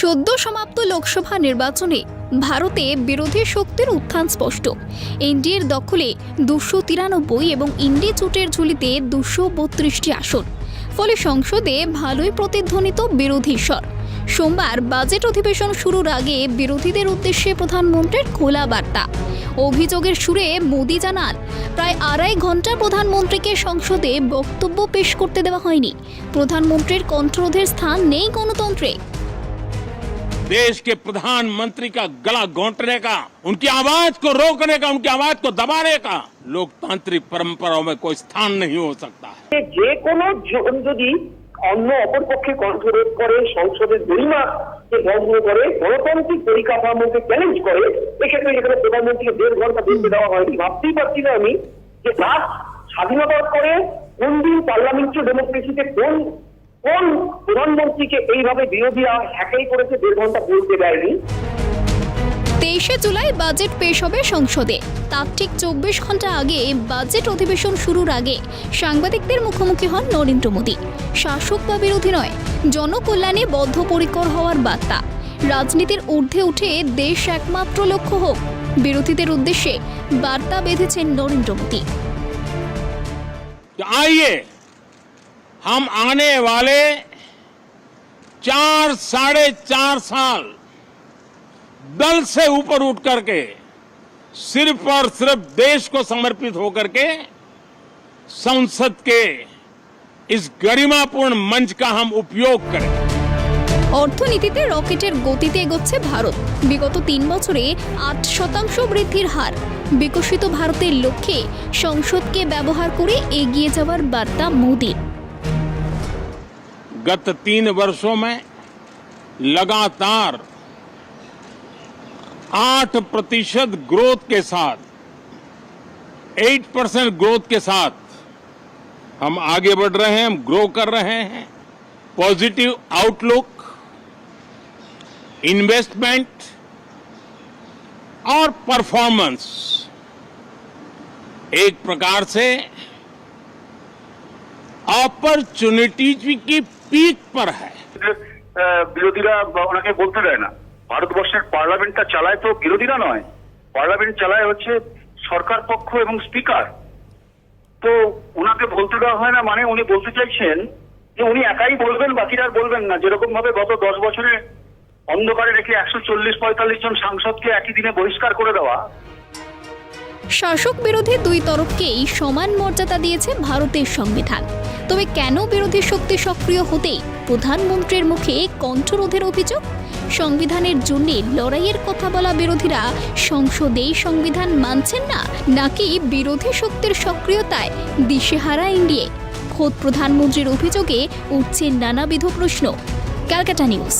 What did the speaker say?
সদ্য সমাপ্ত লোকসভা নির্বাচনে ভারতে বিরোধী শক্তির উত্থান স্পষ্ট। এনডিএর দখলে দুশো তিরানব্বই এবং ইন্ডি জোটের ঝুলিতে দুশো বত্রিশটি আসন। ফলে সংসদে ভালোই প্রতিধ্বনিত বিরোধী স্বর। সোমবার বাজেট অধিবেশন শুরুর আগে বিরোধীদের উদ্দেশ্যে প্রধানমন্ত্রীর খোলা বার্তা। অভিযোগের সুরে মোদি জানান, প্রায় আড়াই ঘণ্টা প্রধানমন্ত্রীকে সংসদে বক্তব্য পেশ করতে দেওয়া হয়নি। প্রধানমন্ত্রীর কণ্ঠরোধের স্থান নেই গণতন্ত্রে। देश के प्रधानमंत्री का गला घोंटने का उनकी आवाज को रोकने का उनकी आवाज को दबाने का लोकतांत्रिक परंपराओं में कोई स्थान नहीं हो सकता है যে যে কোনো জন যদি অন্য অপরপক্ষে কণ্ঠরোধ করে সংসদের গরিমাকে ভঙ্গ করে গণতান্ত্রিক পরিকাঠামোকে চ্যালেঞ্জ করে এক্ষেত্রে যেখানে প্রধানমন্ত্রীকে দেড় ঘন্টা বলতে দেওয়া হয়নি ভাবতেই পারছি না আমি যে রাত স্বাধীনতার পরে কোন দিন পার্লামেন্টারি ডেমোক্রেসিতে কোন কোন প্রধানমন্ত্রীকে এইভাবে বিরোধীরা করেছে দেড় ঘণ্টা বলতে দেয়নি। তেইশে জুলাই বাজেট পেশ হবে সংসদে। তার ঠিক চব্বিশ ঘণ্টা আগে বাজেট অধিবেশন শুরুর আগে সাংবাদিকদের মুখোমুখি হন নরেন্দ্র মোদী। শাসক বা বিরোধী নয় জনকল্যাণে বদ্ধপরিকর হওয়ার বার্তা। রাজনীতির ঊর্ধ্বে উঠে দেশ একমাত্র লক্ষ্য হোক। বিরোধীদের উদ্দেশ্যে বার্তা বেঁধেছেন নরেন্দ্র মোদী। हम आने वाले चार साढ़े चार साल दल से ऊपर उठ करके सिर्फ और सिर्फ देश को समर्पित होकर के संसद के इस गरिमापूर्ण मंच का हम उपयोग करें অর্থনীতিতে রকেটের গতিতে এগোচ্ছে ভারত বিগত তিন বছরে আট শতাংশ বৃদ্ধির হার বিকশিত ভারতের লক্ষ্যে সংসদকে ব্যবহার করে এগিয়ে যাওয়ার বার্তা মোদীর गत तीन वर्षों में लगातार आठ प्रतिशत ग्रोथ के साथ एट परसेंट ग्रोथ के साथ हम आगे बढ़ रहे हैं, हम ग्रो कर रहे हैं। पॉजिटिव आउटलुक इन्वेस्टमेंट और परफॉर्मेंस एक प्रकार से अपॉर्चुनिटीज़ की পিক পর হ্যায় বিরোধীরা ওনাকে বলতে দেয় না। ভারতবর্ষের পার্লামেন্টটা চালায় তো বিরোধীরা নয়। পার্লামেন্ট চালায় হচ্ছে সরকার পক্ষ এবং স্পিকার। তো ওনাকে বলতে দেওয়া হয় না মানে উনি বলতে চাইছেন যে উনি একাই বলবেন, বাকিরা আর বলবেন না। যেরকম ভাবে গত দশ বছরে অন্ধকারে রেখে একশো চল্লিশ পঁয়তাল্লিশ জন সাংসদকে একই দিনে বহিষ্কার করে দেওয়া শাসক বিরোধী দুই তরফকেই সমান মর্যাদা দিয়েছে ভারতের সংবিধান। তবে কেন বিরোধী শক্তি সক্রিয় হতেই প্রধানমন্ত্রীর মুখে কণ্ঠরোধের অভিযোগ? সংবিধানের জন্য লড়াইয়ের কথা বলা বিরোধীরা সংসদেই সংবিধান মানছেন না, নাকি বিরোধী শক্তির সক্রিয়তায় দিশেহারা ইন্ডিয়ে খোদ প্রধানমন্ত্রীর অভিযোগে উঠছে নানাবিধ প্রশ্ন। Calcutta news.